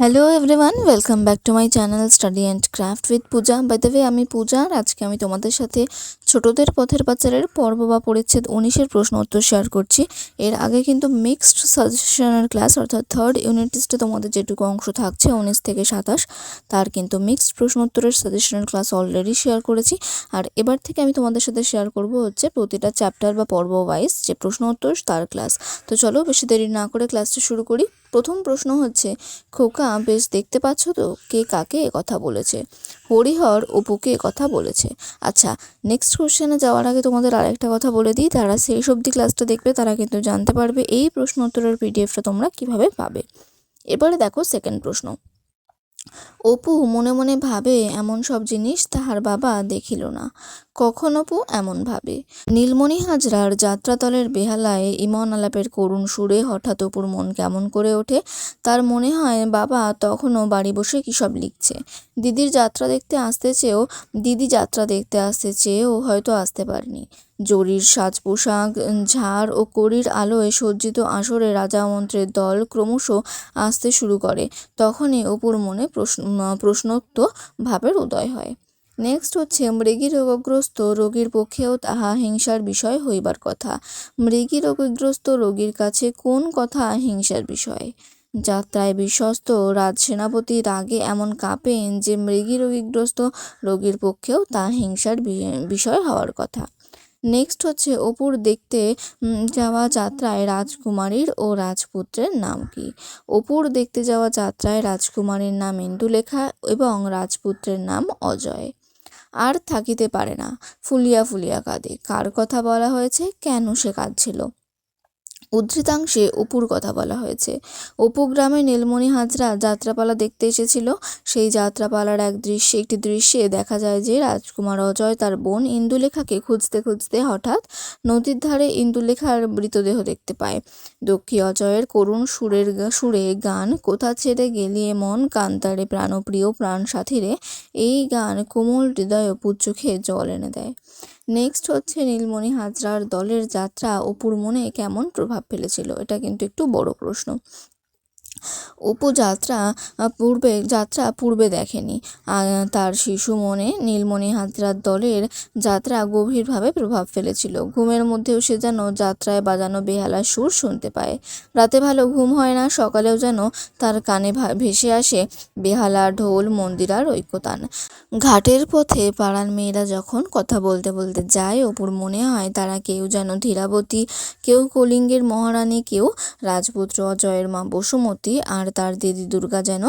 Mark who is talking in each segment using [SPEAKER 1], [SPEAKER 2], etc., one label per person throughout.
[SPEAKER 1] Hello everyone welcome back to my channel study and craft with Puja by the way আমি পূজা আর আজকে আমি তোমাদের সাথে ছোটদের পথের পাচারের পর্ব বা পরিচ্ছেদ উনিশের প্রশ্ন উত্তর শেয়ার করছি। এর আগে কিন্তু মিক্সড সাজেশনের ক্লাস অর্থাৎ থার্ড ইউনিট টেস্টে তোমাদের যেটুকু অংশ থাকছে, উনিশ থেকে সাতাশ, তার কিন্তু মিক্সড প্রশ্ন উত্তরের সাজেশনের ক্লাস অলরেডি শেয়ার করেছি। আর এবার থেকে আমি তোমাদের সাথে শেয়ার করব হচ্ছে প্রতিটা চ্যাপ্টার বা পর্ব ওয়াইজ যে প্রশ্ন উত্তর, তার ক্লাস তো চলো বেশি দেরি না করে ক্লাসটা শুরু করি। প্রথম প্রশ্ন হচ্ছে, খোকা বেশ দেখতে পাচ্ছ তো কে কাকে কথা বলেছে? হরিহর অপুকে কথা বলেছে। আচ্ছা নেক্সট কোশ্চেনে যাওয়ার আগে তোমাদের আরেকটা কথা বলে দিই। তারা শেষ অবধি ক্লাসটা দেখবে, তারা কিন্তু জানতে পারবে এই প্রশ্ন উত্তরের পিডিএফটা তোমরা কীভাবে পাবে। এবারে দেখো সেকেন্ড প্রশ্ন। অপু মনে মনে ভাবে, এমন সব জিনিস তাহার বাবা দেখিল না। কখন অপু এমন ভাবে। নীলমণি হাজরার যাত্রাতলের বেহালায় ইমন আলাপের করুণ সুরে হঠাৎ অপুর মন কেমন করে ওঠে, তার মনে হয় বাবা তখনও বাড়ি বসে কী সব লিখছে। দিদির যাত্রা দেখতে আসতে চেয়েও, দিদি যাত্রা দেখতে আসতে চেয়েও হয়তো আসতে পারেনি। জরির সাজ পোশাক, ঝাড় ও করির আলোয় সজ্জিত আসরে রাজা মন্ত্রের দল ক্রমশ আসতে শুরু করে। তখনই অপুর মনে প্রশ্ন প্রশ্নোক্ত ভাবের উদয় হয়। নেক্সট হচ্ছে, মৃগী রোগগ্রস্ত রোগীর পক্ষেও তাহা হিংসার বিষয় হইবার কথা। মৃগী রোগগ্রস্ত রোগীর কাছে কোন কথা হিংসার বিষয়? যাত্রায় বিশ্বস্ত রাজসেনাপতি রাগে এমন কাঁপেন যে মৃগী রোগীগ্রস্ত রোগীর পক্ষেও তা হিংসার বিষয় হওয়ার কথা। নেক্সট হচ্ছে, অপুর দেখতে যাওয়া যাত্রায় রাজকুমারীর ও রাজপুত্রের নাম কি? অপুর দেখতে যাওয়া যাত্রায় রাজকুমারীর নাম ইন্দুলেখা এবং রাজপুত্রের নাম অজয়। আর থাকিতে পারে না। ফুলিয়া ফুলিয়া কাঁদে। কার কথা বলা হয়েছে? কেন সে কাঁদছিল? উদ্ধৃতাংশে অপুর কথা বলা হয়েছে। অপু গ্রামে নীলমণি হাজরা যাত্রাপালা দেখতে এসেছিল। সেই যাত্রাপালার এক দৃশ্যে, একটি দৃশ্যে দেখা যায় যে রাজকুমার অজয় তার বোন ইন্দুলেখাকে খুঁজতে খুঁজতে হঠাৎ নদীর ধারে ইন্দুলেখার মৃতদেহ দেখতে পায়। দক্ষী অজয়ের করুণ সুরের সুরে গান কোথা ছেড়ে গেলিয়ে মন কান্তারে প্রাণপ্রিয় প্রাণ সাথীরে এই গান কোমল হৃদয় অপুর চোখে জল এনে দেয়। নেক্সট হচ্ছে নীলমণি হাজরার দলের যাত্রা অপুর মনে কেমন প্রভাব ফেলেছিল? এটা কিন্তু একটু বড় প্রশ্ন। অপু যাত্রা পূর্বে যাত্রা পূর্বে দেখেনি। তার শিশু মনে নীলমণি হাজরার দলের যাত্রা গভীরভাবে প্রভাব ফেলেছিল। ঘুমের মধ্যেও সে যেন যাত্রায় বাজানো বেহালার সুর শুনতে পায়। রাতে ভালো ঘুম হয় না, সকালেও যেন তার কানে ভেসে আসে বেহালা ঢোল মন্দিরার ঐক্যতান ঘাটের পথে পাড়ার মেয়েরা যখন কথা বলতে বলতে যায় অপুর মনে হয় তারা কেউ যেন ধীরাবতী, কেউ কলিঙ্গের মহারানী, কেউ রাজপুত্র অজয়ের মা বসুমতী। আর তার দিদি দুর্গা যেন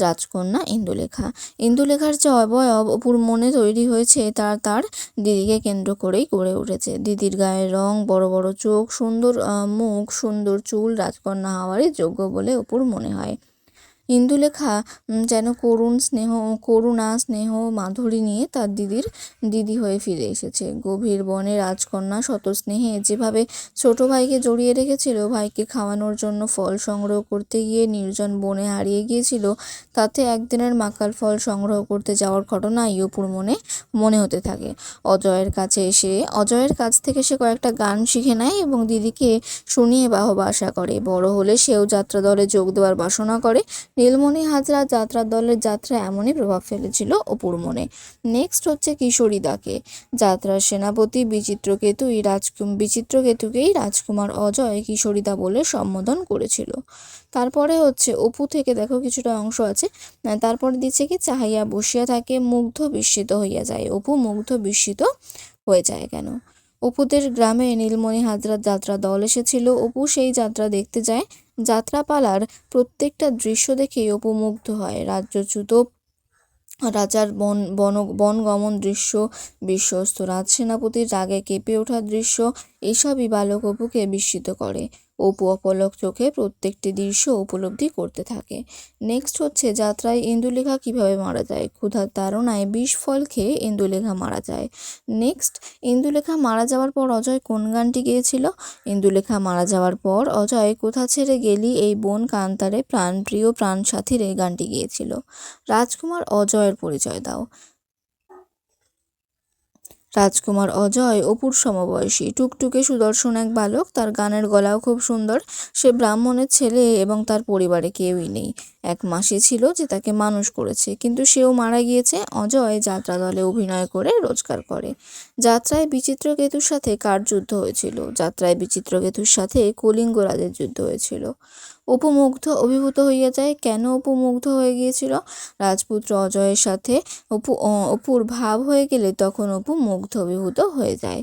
[SPEAKER 1] রাজকন্যা ইন্দুলেখা। ইন্দুলেখার যে অবয়ব অপুর মনে তৈরি হয়েছে, তা তার দিদিকে কেন্দ্র করেই গড়ে উঠেছে। দিদির গায়ের রং, বড় বড় চোখ, সুন্দর মুখ, সুন্দর চুল, রাজকন্যা হওয়ারই যোগ্য বলে অপুর মনে হয়। ইন্দুলেখা যেন করুণ স্নেহ, করুণা, স্নেহ, মাধুরী নিয়ে তার দিদির দিদি হয়ে ফিরে এসেছে। গভীর বনে রাজকন্যা স্নেহে যেভাবে ছোট ভাইকে জড়িয়ে রেখেছিল, ভাইকে খাওয়ানোর জন্য ফল সংগ্রহ করতে গিয়ে নির্জন বনে হারিয়ে গিয়েছিল, তাতে একদিনের মাকাল ফল সংগ্রহ করতে যাওয়ার ঘটনা অপুর মনে মনে হতে থাকে। অজয়ের কাছে এসে, অজয়ের কাছ থেকে সে কয়েকটা গান শিখে নেয় এবং দিদিকে শুনিয়ে বাহবা আশা করে। বড় হলে সেও যাত্রা দলে যোগ দেওয়ার বাসনা করে নীলমণি হাজরা যাত্রার দলের যাত্রা এমনই প্রভাব ফেলেছিল অপুর মনে। নেক্সট হচ্ছে কিশোরী দাকে। যাত্রার সেনাপতি বিচিত্রকেতুই রাজকুম বিচিত্রকেতুকেই রাজকুমার অজয় কিশোরীদা বলে সম্বোধন করেছিল। তারপরে হচ্ছে অপু থেকে দেখো কিছুটা অংশ আছে। তারপরে দিচ্ছে কি চাহাইয়া বসিয়া থাকে, মুগ্ধ বিস্মিত হইয়া যায়। অপু মুগ্ধ বিস্মিত হয়ে যায় কেন? অপুদের গ্রামে নীলমণি হাজরার যাত্রা দল এসেছিল। অপু সেই যাত্রা দেখতে যায়। যাত্রাপালার প্রত্যেকটা দৃশ্য দেখে উপমুগ্ধ মুগ্ধ হয়। রাজ্যচ্যুত রাজার বন বন, বনগমন দৃশ্য, বিশ্বস্ত রাজসেনাপতির রাগে কেঁপে ওঠার দৃশ্য, এসবই বালক অপুকে বিস্মিত করে। অপু অপলক চোখে প্রত্যেকটি দৃশ্য উপলব্ধি করতে থাকে। নেক্সট হচ্ছে যাত্রায় ইন্দুলেখা কীভাবে মারা যায়? ক্ষুধার তাড়নায় বিষ ফল খেয়ে ইন্দুলেখা মারা যায়। নেক্সট ইন্দুলেখা মারা যাওয়ার পর অজয় কোন গানটি গেয়েছিল? ইন্দুলেখা মারা যাওয়ার পর অজয় কোথা ছেড়ে গেলি? এই বোন কান্তারে প্রাণপ্রিয় প্রাণ সাথীর এই গানটি গেয়েছিল। রাজকুমার অজয়ের পরিচয় দাও। রাজকুমার অজয়, অপুর সমবয়সী। টুকটুকে সুদর্শন এক বালক, তার গানের গলাও খুব সুন্দর। সে ব্রাহ্মণের ছেলে এবং তার পরিবারে কেউই নেই। এক মাসি ছিল যে তাকে মানুষ করেছে, কিন্তু সেও মারা গিয়েছে। অজয় যাত্রা দলে অভিনয় করে রোজগার করে। যাত্রায় বিচিত্র কেতুর সাথে কার যুদ্ধ হয়েছিল? যাত্রায় বিচিত্র কেতুর সাথে কলিঙ্গ রাজের যুদ্ধ হয়েছিল। অপু মুগ্ধ অভিভূত হইয়া যায়। কেন উপমুগ্ধ হয়ে গিয়েছিল? রাজপুত্র অজয়ের সাথে অপু অপুর ভাব হয়ে গেলে তখন অপু মুগ্ধ অভিভূত হয়ে যায়।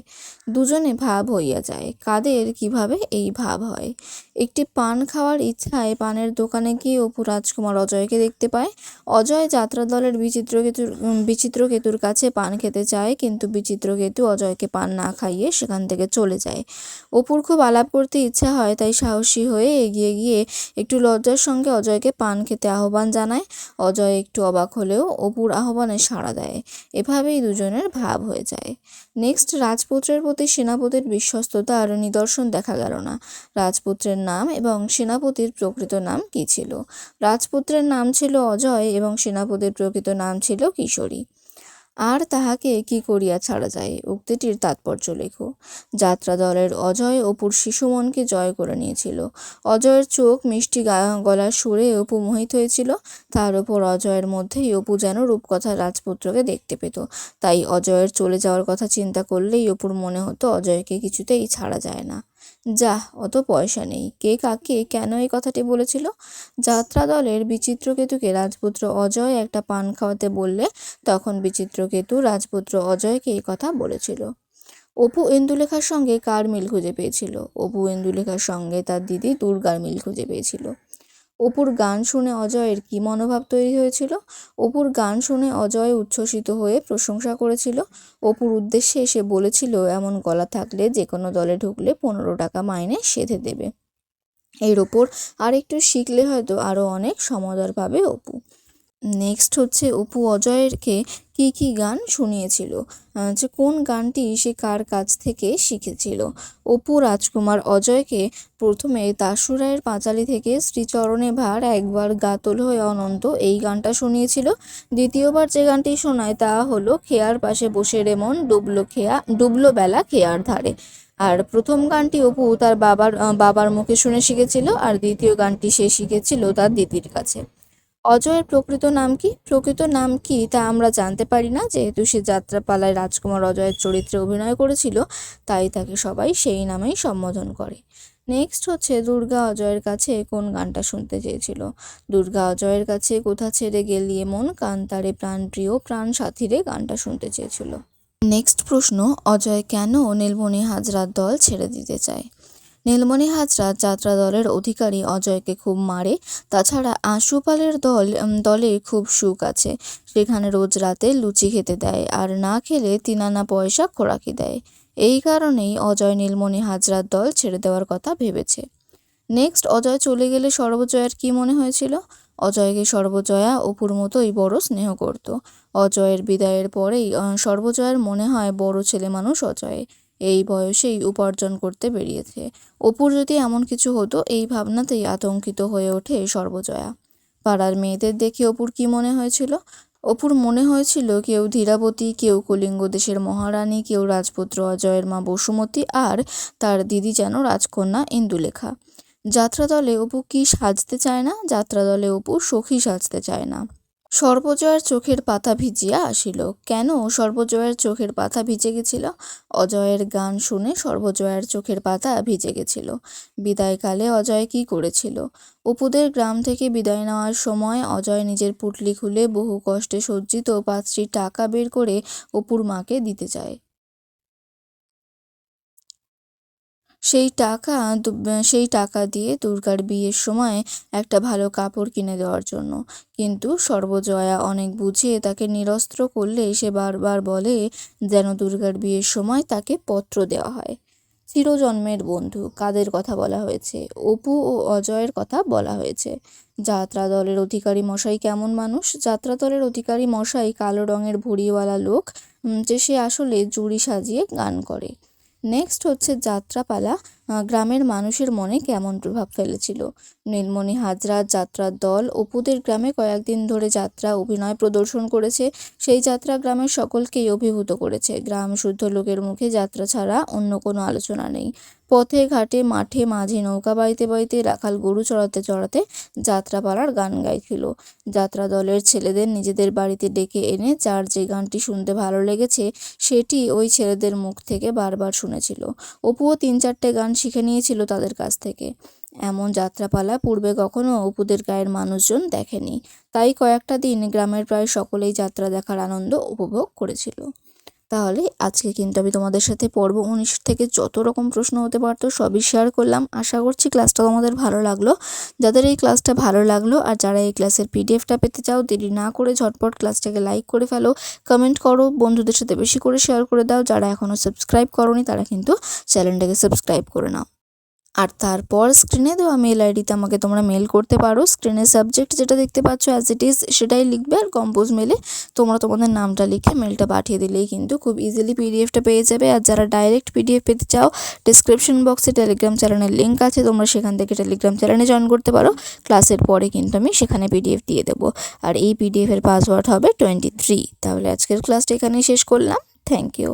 [SPEAKER 1] দুজনে ভাব হইয়া যায়, কাদের কীভাবে এই ভাব হয়? একটি পান খাওয়ার ইচ্ছায় পানের দোকানে গিয়ে অপু রাজকুমার অজয়কে দেখতে পায়। অজয় যাত্রা দলের বিচিত্র কেতুর বিচিত্র কেতুর কাছে পান খেতে চায় কিন্তু বিচিত্রকেতু অজয়কে পান না খাইয়ে সেখান থেকে চলে যায়। অপুর খুব আলাপ করতে ইচ্ছা হয়, তাই সাহসী হয়ে এগিয়ে গিয়ে একটু লজ্জার সঙ্গে অজয়কে পান খেতে আহ্বান জানায়। অজয় একটু অবাক হলেও অপুর আহ্বানে সাড়া দেয়। এভাবেই দুজনের ভাব হয়ে যায়। নেক্সট, রাজপুত্রের প্রতি সেনাপতির বিশ্বস্ততা আরও নিদর্শন দেখা গেল না। রাজপুত্রের নাম এবং সেনাপতির প্রকৃত নাম কী ছিল? রাজপুত্রের নাম ছিল অজয় এবং সেনাপতির প্রকৃত নাম ছিল কিশোরী। আর তাহাকে কি করিয়া ছাড়া যায়? উক্তিটির তাৎপর্য লেখো। যাত্রা দলের অজয় অপুর শিশু মনকে জয় করে নিয়েছিল। অজয়ের চোখ মিষ্টি গা- গলার সুরে অপু মোহিত হয়েছিল। তার উপর অজয়ের মধ্যেই অপু যেন রূপকথা রাজপুত্রকে দেখতে পেত। তাই অজয়ের চলে যাওয়ার কথা চিন্তা করলেই অপুর মনে হতো অজয়কে কিছুতেই ছাড়া যায় না। যা অত পয়সা নেই। কে কাকে কেন এই কথাটি বলেছিল? যাত্রা দলের বিচিত্রকেতুকে রাজপুত্র অজয় একটা পান খাওয়াতে বললে তখন বিচিত্রকেতু রাজপুত্র অজয়কে এই কথা বলেছিল। অপু ইন্দুলেখার সঙ্গে কার মিল খুঁজে পেয়েছিল? অপু ইন্দুলেখার সঙ্গে তার দিদি দুর্গার মিল খুঁজে পেয়েছিল। অপুর গান শুনে অজয়ের কি মনোভাব তৈরি হয়েছিল? অপুর গান শুনে অজয় উচ্ছ্বসিত হয়ে প্রশংসা করেছিল। অপুর উদ্দেশ্যে এসে বলেছিল, এমন গলা থাকলে যে কোনো দলে ঢুকলে পনেরো টাকা মাইনে সেধে দেবে। এর ওপর আরেকটু শিখলে হয়তো আরও অনেক সমদর পাবে অপু। নেক্সট হচ্ছে অপু অজয়েরকে কি কি গান শুনিয়েছিল? যে কোন গানটি সে কার কাছ থেকে শিখেছিল? অপু রাজকুমার অজয়কে প্রথমে দাসুরায়ের পাঁচালী থেকে শ্রীচরণে ভার একবার গাতল হয়ে অনন্ত এই গানটা শুনিয়েছিল। দ্বিতীয়বার যে গানটি শোনায় তা হলো খেয়ার পাশে বসে রেমন ডুবলো খেয়া, ডুবলো বেলা খেয়ার ধারে। আর প্রথম গানটি অপু তার বাবার বাবার মুখে শুনে শিখেছিল আর দ্বিতীয় গানটি সে শিখেছিল তার দিদির কাছে। অজয়ের প্রকৃত নাম কি? প্রকৃত নাম কি তা আমরা জানতে পারি না। যেহেতু সে যাত্রাপালায় রাজকুমার অজয়ের চরিত্রে অভিনয় করেছিল, তাই তাকে সবাই সেই নামেই সম্বোধন করে। নেক্সট হচ্ছে দুর্গা অজয়ের কাছে কোন গানটা শুনতে চেয়েছিল? দুর্গা অজয়ের কাছে কোথা ছেড়ে গেলিয়ে মন কান্তারে প্রাণপ্রিয় প্রাণ সাথীরে গানটা শুনতে চেয়েছিল। নেক্সট প্রশ্ন, অজয় কেন নীলমণি হাজরার দল ছেড়ে দিতে চায়? নীলমণি হাজরা যাত্রা দলের অধিকারী অজয়কে খুব মারে। তাছাড়া আশুপালের দল দলে খুব সুখ আছে। সেখানে রোজ রাতে লুচি খেতে দেয় আর না খেলে তিনানা পয়সা খোরাকি দেয়। এই কারণেই অজয় নীলমণি হাজরার দল ছেড়ে দেওয়ার কথা ভেবেছে। নেক্সট, অজয় চলে গেলে সর্বজয়ার কি মনে হয়েছিল? অজয়কে সর্বজয়া অপুর মতোই বড় স্নেহ করত। অজয়ের বিদায়ের পরেই সর্বজয়ার মনে হয় বড় ছেলে মানুষ অজয়। এই বয়সেই উপার্জন করতে বেরিয়েছে। অপুর যদি এমন কিছু হতো, এই ভাবনাতেই আতঙ্কিত হয়ে ওঠে সর্বজয়া। পাড়ার মেয়েদের দেখে অপুর কি মনে হয়েছিল? অপুর মনে হয়েছিল কেউ ধীরাবতী, কেউ কলিঙ্গ দেশের মহারানী, কেউ রাজপুত্র অজয়ের মা বসুমতী আর তার দিদি যেন রাজকন্যা ইন্দুলেখা। যাত্রাদলে অপু কি সাজতে চায় না? যাত্রাদলে অপু সখী সাজতে চায় না। সর্বজয়ার চোখের পাতা ভিজিয়া আসিল। কেন সর্বজয়ার চোখের পাতা ভিজে গেছিল? অজয়ের গান শুনে সর্বজয়ার চোখের পাতা ভিজে গেছিল। বিদায়কালে অজয় কি করেছিল? অপুদের গ্রাম থেকে বিদায় নেওয়ার সময় অজয় নিজের পুটলি খুলে বহু কষ্টে সজ্জিত পাঁচটি টাকা বের করে অপুর মাকে দিতে চায়। সেই টাকা সেই টাকা দিয়ে দুর্গার বিয়ের সময় একটা ভালো কাপড় কিনে দেওয়ার জন্য। কিন্তু সর্বজয়া অনেক বুঝিয়ে তাকে নিরস্ত্র করলে সে বারবার বলে যেন দুর্গার বিয়ের সময় তাকে পত্র দেওয়া হয়। চিরজন্মের বন্ধু, কাদের কথা বলা হয়েছে? অপু ও অজয়ের কথা বলা হয়েছে। যাত্রা দলের অধিকারী মশাই কেমন মানুষ? যাত্রা দলের অধিকারী মশাই কালো রঙের ভুড়িওয়ালা লোক যে সে আসলে জুড়ি সাজিয়ে গান করে। নেক্সট হচ্ছে যাত্রাপালা। গ্রামের মানুষের মনে কেমন প্রভাব ফেলেছিল? নীলমণি হাজরার যাত্রার দল, অপুদের গ্রামে কয়েকদিন ধরে যাত্রা, অভিনয় প্রদর্শন করেছে। সেই যাত্রা গ্রামের সকলকেই অভিভূত করেছে। গ্রাম শুদ্ধ লোকের মুখে যাত্রা ছাড়া অন্য কোনো আলোচনা নেই। পথে, ঘাটে, মাঠে, মাঝে, নৌকা বাইতে বাইতে রাখাল গরু চড়াতে চড়াতে যাত্রাপালার গান গাইছিল। যাত্রা দলের ছেলেদের নিজেদের বাড়িতে ডেকে এনে যার যে গানটি শুনতে ভালো লেগেছে, সেটি ওই ছেলেদের মুখ থেকে বারবার শুনেছিল। অপুও তিন চারটে গান শিখে নিয়েছিল তাদের কাছ থেকে। এমন যাত্রাপালা পূর্বে কখনো অপুদের গায়ের মানুষজন দেখেনি। তাই কয়েকটা দিন গ্রামের প্রায় সকলেই যাত্রা দেখার আনন্দ উপভোগ করেছিল। তাহলে আজকে কিন্তু আমি তোমাদের সাথে পর্ব উনিশ থেকে যত রকম প্রশ্ন হতে পারতো সবই শেয়ার করলাম। আশা করছি ক্লাসটা তোমাদের ভালো লাগল। যাদের এই ক্লাসটা ভালো লাগল আর যারা এই ক্লাসের পিডিএফটা পেতে চাও, দেরি না করে ঝটপট ক্লাসটাকে লাইক করে ফেলো। কমেন্ট করো, বন্ধুদের সাথে বেশি করে শেয়ার করে দাও। যারা এখনও সাবস্ক্রাইব করনি, তারা কিন্তু চ্যানেলটাকে সাবস্ক্রাইব করে নাও। আর তারপর স্ক্রিনে দেওয়া মেল আইডিতে আমাকে তোমরা মেল করতে পারো। স্ক্রিনের সাবজেক্ট যেটা দেখতে পাচ্ছ অ্যাজ ইট ইজ সেটাই লিখবে আর কম্পোজ মেলে তোমরা তোমাদের নামটা লিখে মেলটা পাঠিয়ে দিলেই কিন্তু খুব ইজিলি পিডিএফটা পেয়ে যাবে। আর যারা ডাইরেক্ট পিডিএফ পেতে চাও ডিসক্রিপশন বক্সে টেলিগ্রাম চ্যানেলের লিঙ্ক আছে, তোমরা সেখান থেকে টেলিগ্রাম চ্যানেলে জয়েন করতে পারো। ক্লাসের পরে কিন্তু আমি সেখানে পিডিএফ দিয়ে দেবো। আর এই পিডিএফের পাসওয়ার্ড হবে টোয়েন্টি থ্রি তাহলে আজকের ক্লাসটা এখানেই শেষ করলাম। Thank you